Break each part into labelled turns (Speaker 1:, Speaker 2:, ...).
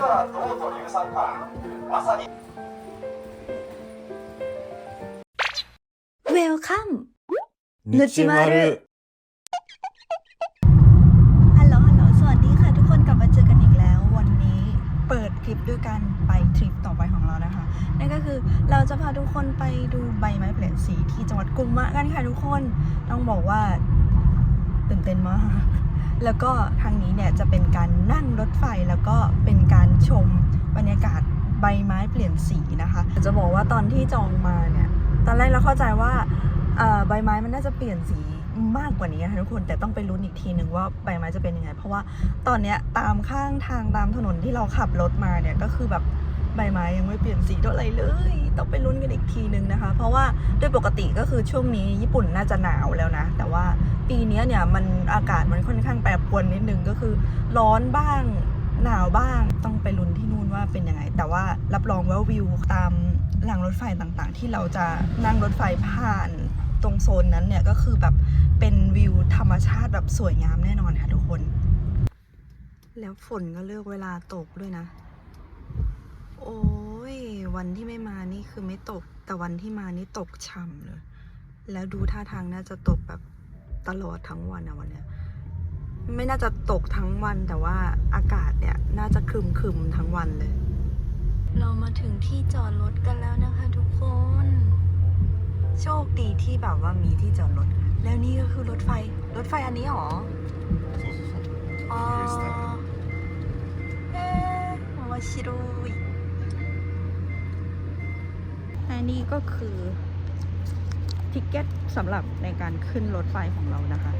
Speaker 1: と硫酸感まさに
Speaker 2: เวลคัม
Speaker 3: ぬちまる
Speaker 2: ฮัลโหล ฮัลโหล สวัสดีค่ะ ทุกคนกลับมาเจอกันอีกแล้ว วันนี้เปิดคลิปด้วยกันไปทริปต่อไปของเรานะคะ นั่นก็คือเราจะพาทุกคนไปดูใบไม้เปลี่ยนสีที่จังหวัดกุมมะกันค่ะทุกคน ต้องบอกว่าตื่นเต้นมาก แล้วก็ทางนี้เนี่ยจะเป็นการนั่งรถไฟแล้วก็เป็นการชมบรรยากาศใบไม้เปลี่ยนสีนะคะ จะบอกว่าตอนที่จองมาเนี่ย ตอนแรกเราเข้าใจว่าใบไม้มันน่าจะเปลี่ยนสีมากกว่านี้นะคะทุกคนแต่ต้องไปลุ้นอีกทีหนึ่งว่าใบไม้จะเป็นยังไง เพราะว่าตอนเนี้ยตามข้างทางตามถนนที่เราขับรถมาเนี่ยก็คือแบบ ใบไม้ยังไม่เปลี่ยนสีเท่าไหร่เลย ต้องไปลุ้นกันอีกทีหนึ่งนะคะ เพราะว่าโดยปกติก็คือช่วงนี้ญี่ปุ่นน่าจะหนาวแล้วนะ แต่ว่าปีนี้เนี่ยมันอากาศมันค่อนข้างแปรปรวนนิดนึงก็คือ ร้อนบ้างหนาวบ้างต้องไปลุ้นที่นู่นว่าเป็นยังไง แต่ว่ารับรองว่าวิวตามรางรถไฟต่างๆ ที่เราจะนั่งรถไฟผ่านตรงโซนนั้นเนี่ยก็คือแบบเป็นวิวธรรมชาติแบบสวยงามแน่นอนค่ะทุกคน แล้วฝนก็เลือกเวลาตกด้วยนะ โอ้ยวันที่ไม่มานี่คือไม่ตก แต่วันที่มานี่ตกช่ำเลย แล้วดูท่าทางน่าจะตกแบบตลอดทั้งวันอะวันเนี้ย ไม่น่าจะตกทั้งวันแต่ว่าอากาศเนี่ย น่าจะครึมครึมๆทั้งวันเลย เรามาถึงที่จอดรถกันแล้วนะคะทุกคน โชคดีที่แบบว่ามีที่จอดรถ แล้วนี่ก็คือรถไฟ รถไฟอันนี้หรออ๋อเอ๊ะ面白い อันนี้ก็คือทิกเก็ตสำหรับในการขึ้นรถไฟของเรานะคะ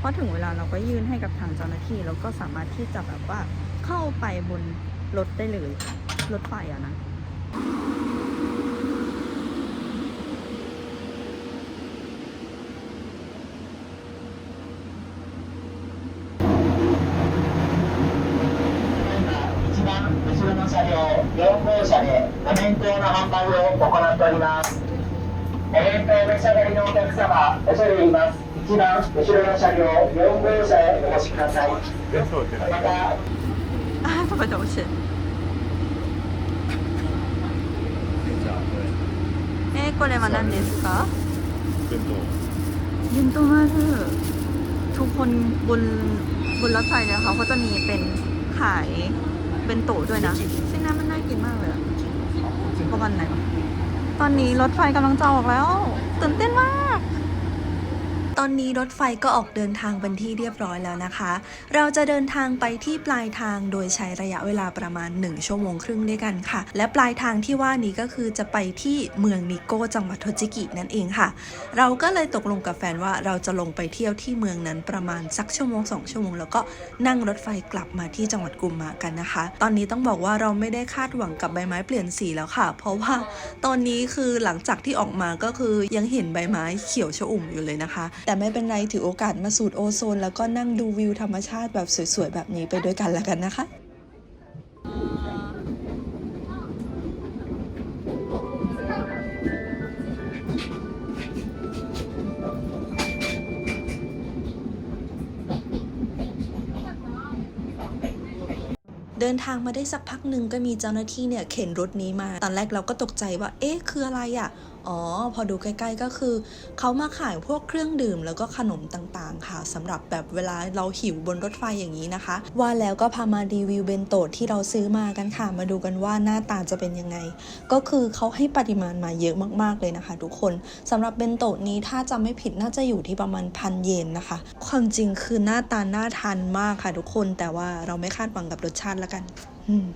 Speaker 2: พอถึงเวลาเราก็ยื่นให้กับทางเจ้าหน้าที่แล้วก็สามารถที่จะแบบว่าเข้าไปบนรถได้เลยรถไฟอะนะ
Speaker 1: 行っておりますお弁当お召し上がりのお客様恐れ入ります一番後ろの車両4号車へお越しくださいまた
Speaker 2: あー食べてほしいえー、これは何ですかยินโตมาเธอทุกคนบนบนรถไฟเนี่ยเขาก็จะมีเป็นขายเป็นโตะด้วยนะ ซึ่งนั้นมันน่ากินมากเลยอะประมาณไหนวะ ตอนนี้รถไฟกำลังจะออกแล้ว ตื่นเต้นมาก ตอนนี้รถไฟก็ออกเดินทางเป็นที่เรียบร้อยแล้วนะคะ เราจะเดินทางไปที่ปลายทางโดยใช้ระยะเวลาประมาณ 1 ชั่วโมงครึ่งด้วยกันค่ะ และปลายทางที่ว่านี้ก็คือจะไปที่เมืองนิโก้จังหวัดโทจิกินั่นเองค่ะ เราก็เลยตกลงกับแฟนว่าเราจะลงไปเที่ยวที่เมืองนั้นประมาณสักชั่วโมง 2 ชั่วโมง แล้วก็นั่งรถไฟกลับมาที่จังหวัดกุมมะกันนะคะ ตอนนี้ต้องบอกว่าเราไม่ได้คาดหวังกับใบไม้เปลี่ยนสีแล้วค่ะ เพราะว่าตอนนี้คือหลังจากที่ออกมาก็คือยังเห็นใบไม้เขียวชอุ่มอยู่เลยนะคะแต่ไม่เป็นไรถือโอกาสมาสูดโอโซน แล้วก็นั่งดูวิวธรรมชาติแบบสวยๆ แบบนี้ไปด้วยกันแล้วกันนะคะเดินทางมาได้สักพักหนึ่งก็มีเจ้าหน้าที่เนี่ยเข็นรถนี้มา ตอนแรกเราก็ตกใจว่า เอ๊ะ คืออะไรอะ่ะ อ๋อ พอดูใกล้ๆก็คือ เขามาขายพวกเครื่องดื่มแล้วก็ขนมต่างๆ ค่ะสำหรับแบบเวลาเราหิวบนรถไฟอย่างนี้นะคะ ว่าแล้วก็พามารีวิวเบนโตะที่เราซื้อมากันค่ะ มาดูกันว่าหน้าตาจะเป็นยังไง ก็คือเขาให้ปริมาณมาเยอะมากๆเลยนะคะ ทุกคนสำหรับเบนโตะนี้ถ้าจำไม่ผิดน่าจะอยู่ที่ประมาณพันเยนนะคะ ความจริงคือหน้าตาน่าทานมากค่ะทุกคนแต่ว่าเราไม่คาดหวังกับรสชาติแล้วกัน อืม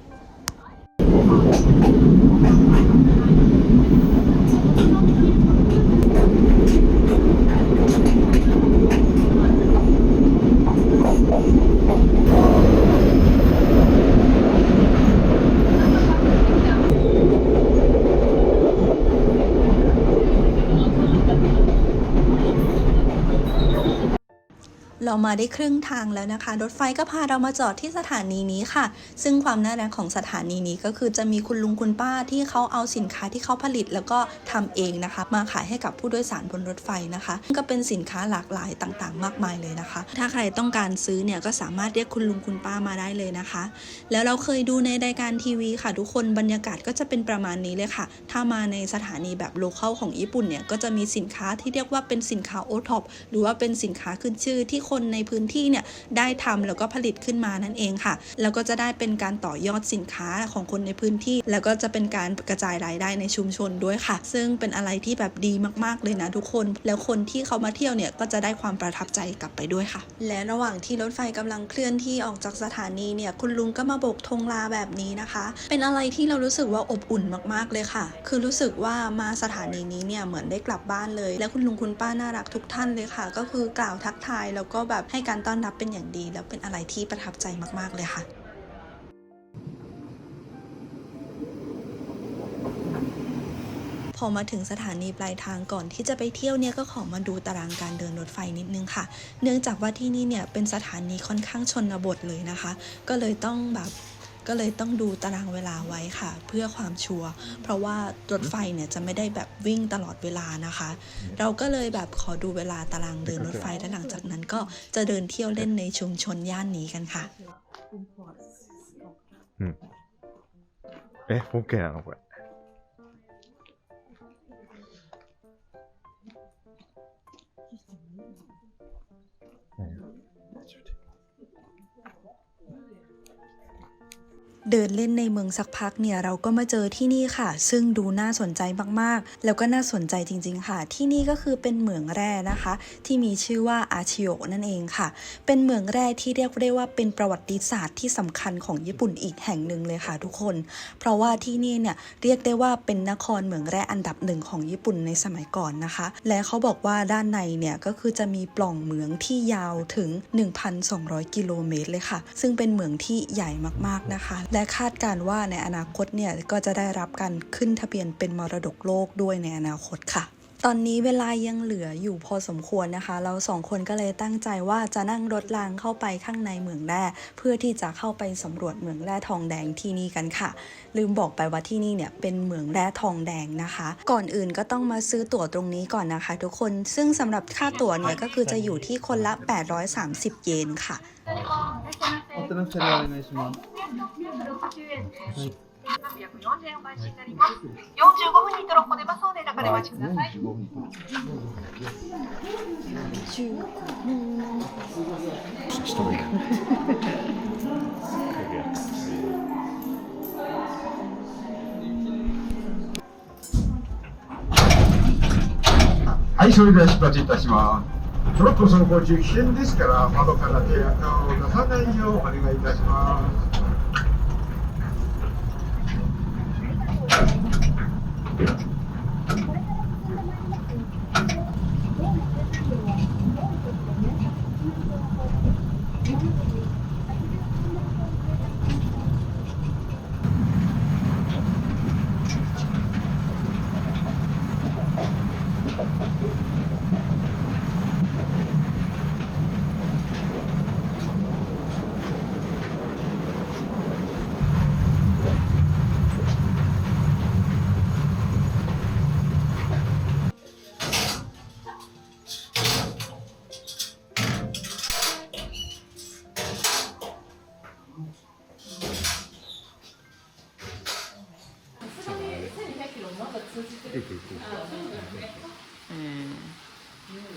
Speaker 2: เรามาได้ครึ่งทางแล้วนะคะ รถไฟก็พาเรามาจอดที่สถานีนี้ค่ะ ซึ่งความน่ารักของสถานีนี้ก็คือจะมีคุณลุงคุณป้าที่เขาเอาสินค้าที่เขาผลิตแล้วก็ทำเองนะคะ มาขายให้กับผู้โดยสารบนรถไฟนะคะ ก็เป็นสินค้าหลากหลายต่างๆ มากมายเลยนะคะ ถ้าใครต้องการซื้อเนี่ยก็สามารถเรียกคุณลุงคุณป้ามาได้เลยนะคะ แล้วเราเคยดูในรายการทีวีค่ะ ทุกคนบรรยากาศก็จะเป็นประมาณนี้เลยค่ะ ถ้ามาในสถานีแบบโลเคอลของญี่ปุ่นเนี่ยก็จะมีสินค้าที่เรียกว่าเป็นสินค้าโอท็อปหรือว่าเป็นสินค้าขึ้นชื่อที่คนในพื้นที่เนี่ยได้ทำแล้วก็ผลิตขึ้นมานั่นเองค่ะ แล้วก็จะได้เป็นการต่อยอดสินค้าของคนในพื้นที่ แล้วก็จะเป็นการกระจายรายได้ในชุมชนด้วยค่ะ ซึ่งเป็นอะไรที่แบบดีมากๆเลยนะทุกคน แล้วคนที่เขามาเที่ยวเนี่ยก็จะได้ความประทับใจกลับไปด้วยค่ะ และระหว่างที่รถไฟกำลังเคลื่อนที่ออกจากสถานีเนี่ยคุณลุงก็มาโบกธงลาแบบนี้นะคะ เป็นอะไรที่เรารู้สึกว่าอบอุ่นมากๆเลยค่ะ คือรู้สึกว่ามาสถานีนี้เนี่ยเหมือนได้กลับบ้านเลย และคุณลุงคุณป้าน่ารักทุกท่านเลยค่ะ ก็คือกล่าวทักทายแล้วก็แบบให้การต้อนรับเป็นอย่างดี แล้วเป็นอะไรที่ประทับใจมาก ๆ เลยค่ะพอมาถึงสถานีปลายทางก่อนที่จะไปเที่ยวเนี่ยก็ขอมาดูตารางการเดินรถไฟนิดนึงค่ะ เนื่องจากว่าที่นี่เนี่ยเป็นสถานีค่อนข้างชนบทเลยนะคะ ก็เลยต้องแบบ ก็เลยต้องดูตารางเวลาไว้ค่ะ เพื่อความชัวร์เพราะว่ารถไฟเนี่ยจะไม่ได้แบบวิ่งตลอดเวลานะคะ เราก็เลยแบบขอดูเวลาตารางเดินรถไฟและหลังจากนั้นก็จะเดินเที่ยวเล่นในชุมชนย่านนี้กันค่ะ
Speaker 3: え、OK なのこれ。
Speaker 2: เดินเล่นในเมืองสักพักเนี่ยเราก็มาเจอที่นี่ค่ะ ซึ่งดูน่าสนใจมากๆ แล้วก็น่าสนใจจริง ๆ ค่ะ ที่นี่ก็คือเป็นเหมืองแร่นะคะ ที่มีชื่อว่าอาชิโอนั่นเองค่ะ เป็นเหมืองแร่ที่เรียกได้ว่าเป็นประวัติศาสตร์ที่สำคัญของญี่ปุ่นอีกแห่งหนึ่งเลยค่ะทุกคน เพราะว่าที่นี่เนี่ยเรียกได้ว่าเป็นนครเหมืองแร่อันดับหนึ่งของญี่ปุ่นในสมัยก่อนนะคะ และเขาบอกว่าด้านในเนี่ยก็คือจะมีปล่องเหมืองที่ยาวถึง 1,200 กิโลเมตรเลยค่ะ ซึ่งเป็นเหมืองที่ใหญ่มากๆนะคะแลคาดการณ์ว่าในอนาคตเนี่ยก็จะได้รับการขึ้นทะเบียนเป็นมรดกโลกด้วยในอนาคตค่ะ ตอนนี้เวลายังเหลืออยู่พอสมควรนะคะ เราสองคนก็เลยตั้งใจว่าจะนั่งรถรางเข้าไปข้างในเหมืองแร่เพื่อที่จะเข้าไปสำรวจเหมืองแร่ทองแดงที่นี่กันค่ะ ลืมบอกไปว่าที่นี่เนี่ยเป็นเหมืองแร่ทองแดงนะคะ ก่อนอื่นก็ต้องมาซื้อตั๋วตรงนี้ก่อนนะคะ ทุกคนซึ่งสำหรับค่าตั๋วเนี่ยก็คือจะอยู่ที่คนละ 830 เยนค่ะ
Speaker 4: お手の下でお願いします。
Speaker 5: 340円お返しになります。45分にトロッコ出ますので、中でお待ちください。
Speaker 6: はい、それでは出発いたします。トラック走行中危険ですから、窓から手や顔を出さないようお願いいたします。
Speaker 2: เอ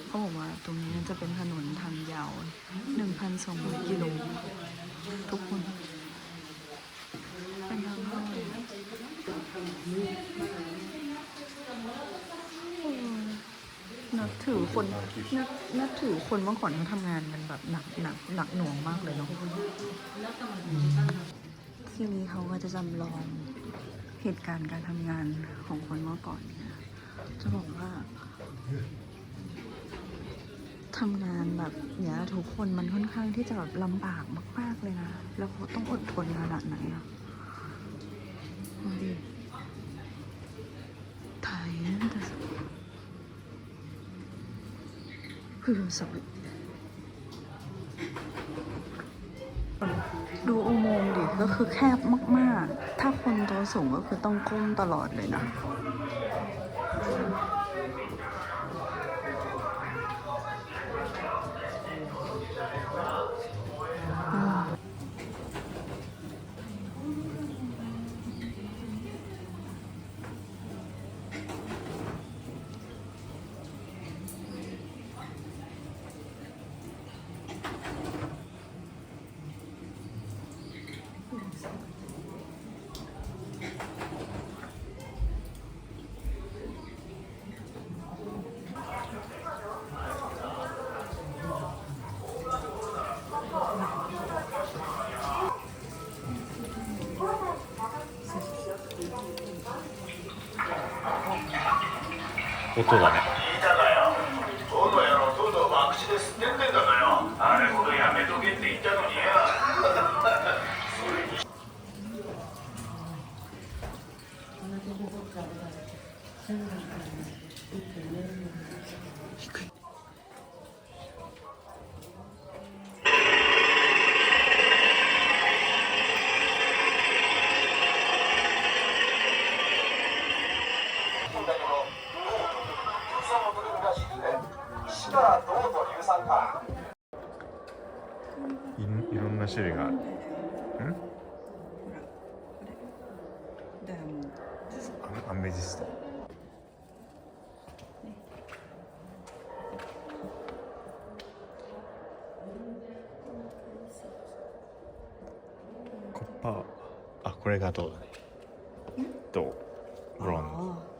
Speaker 2: เขาบอกว่าตรงนี้จะเป็นถนนทางยาว 1,200 กิโล ทุกคน เป็นทางเข้านับถือคนนับนับถือคนเมื่อก่อนเขาทำงานกันแบบหนักหนักหนักหน่วงมากเลยเนาะที่นี้เขาก็จะจำลอง เหตุการณ์การทำงานของคนเมื่อก่อนเนี่ยจะบอกว่าทำงานแบบเนี้ยทุกคนมันค่อนข้างที่จะแบบลำบากมาก ๆเลยนะ แล้วต้องอดทนขนาดไหนอะดูดิถ่ายแต่คือสับ ก็คือแคบมากๆ ถ้าคนตัวสูงก็คือต้องก้มตลอดเลยนะ
Speaker 3: 音だね。
Speaker 6: 聞いたかよ。どの野郎とう。とう博打で吸ってんでんだかよ。あれほどやめとけって言ったのによ。だ け
Speaker 3: な種類がある。ん？アアメジスト。コッパーあこれが銅だね。銅。ブロンズ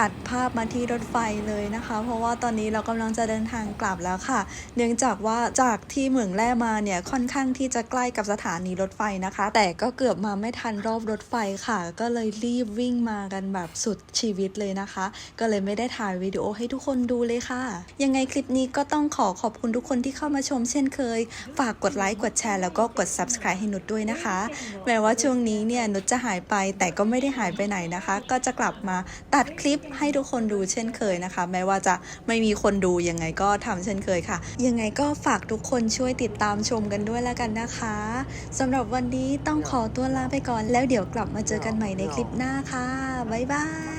Speaker 2: ตัดภาพมาที่รถไฟเลยนะคะ เพราะว่าตอนนี้เรากำลังจะเดินทางกลับแล้วค่ะ เนื่องจากว่าจากที่เหมืองแร่มาเนี่ยค่อนข้างที่จะใกล้กับสถานีรถไฟนะคะ แต่ก็เกือบมาไม่ทันรอบรถไฟค่ะ ก็เลยรีบวิ่งมากันแบบสุดชีวิตเลยนะคะ ก็เลยไม่ได้ถ่ายวิดีโอให้ทุกคนดูเลยค่ะ ยังไงคลิปนี้ก็ต้องขอขอบคุณทุกคนที่เข้ามาชมเช่นเคย ฝากกดไลค์กดแชร์แล้วก็กด subscribe ให้นุชด้วยนะคะ แม้ว่าช่วงนี้เนี่ยนุชจะหายไปแต่ก็ไม่ได้หายไปไหนนะคะ ก็จะกลับมาตัดคลิปให้ทุกคนดูเช่นเคยนะคะ แม้ว่าจะไม่มีคนดูยังไงก็ทำเช่นเคยค่ะ ยังไงก็ฝากทุกคนช่วยติดตามชมกันด้วยแล้วกันนะคะสำหรับวันนี้ต้องขอตัวลาไปก่อนแล้วเดี๋ยวกลับมาเจอกันใหม่ในคลิปหน้าค่ะบ๊ายบาย